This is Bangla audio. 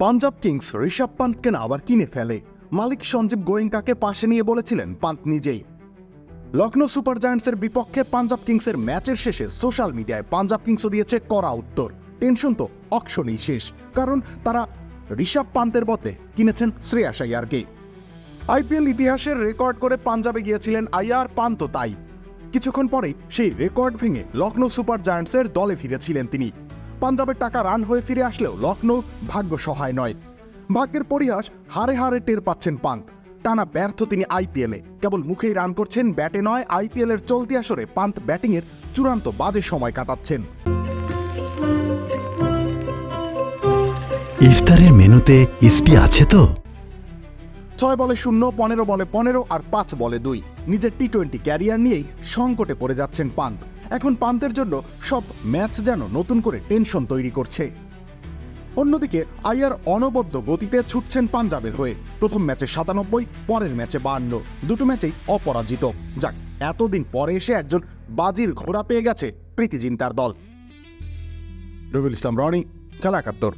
পাঞ্জাব কিংস ঋষভ পান্তকে না আবার কিনে ফেলে। মালিক সঞ্জীব গোয়েঙ্কাকে পাশে নিয়ে বলেছিলেন পান্ত নিজেই। লখনৌ সুপার জায়ান্টসের বিপক্ষে পাঞ্জাব কিংসের ম্যাচের শেষে সোশ্যাল মিডিয়ায় পাঞ্জাব কিংসও দিয়েছে কড়া উত্তর। টেনশন তো অক্ষণেই শেষ, কারণ তারা ঋষভ পান্তের বদলে কিনেছেন শ্রেয়াস আইয়ারকে আইপিএল ইতিহাসের রেকর্ড করে পাঞ্জাবে গিয়েছিলেন আইয়ার পান্ত তাই। কিছুক্ষণ পরেই সেই রেকর্ড ভেঙে লখনৌ সুপার জায়ান্টসের দলে ফিরেছিলেন তিনি। পাঞ্জাবের টাকা রান হয়ে ফিরে আসলেও লখনৌ ভাগ্য সহায় নয়। ভাগ্যের পরিহাস হারে হারে টের পাচ্ছেন পান্ত। টানা ব্যর্থ তিনি আইপিএলে কেবল মুখেই রান করছেন ব্যাটে নয় আইপিএলের চলতি আসরে পান্ত ব্যাটিংয়ের চূড়ান্ত বাজে সময় কাটাচ্ছেন। ইফতারের মেনুতে ইসপি আছে তো? ছয় বলে শূন্য পনেরো বলে পনেরো আর পাঁচ বলে দুই। নিজের টি টোয়েন্টি ক্যারিয়ার নিয়েই সংকটে পড়ে যাচ্ছেন পান্ত। এখন পান্তের জন্য সব ম্যাচ যেন নতুন করে টেনশন তৈরি করছে। অন্যদিকে আইয়ার অনবদ্য গতিতে ছুটছেন পাঞ্জাবের হয়ে। প্রথম ম্যাচে সাতানব্বই, পরের ম্যাচে বাহান্ন দুটো ম্যাচেই অপরাজিত। যাক, এতদিন পরে এসে একজন বাজির ঘোড়া পেয়ে গেছে প্রীতি জিন্তার দল। রবিউল ইসলাম, রনি, খেলা একাত্তর।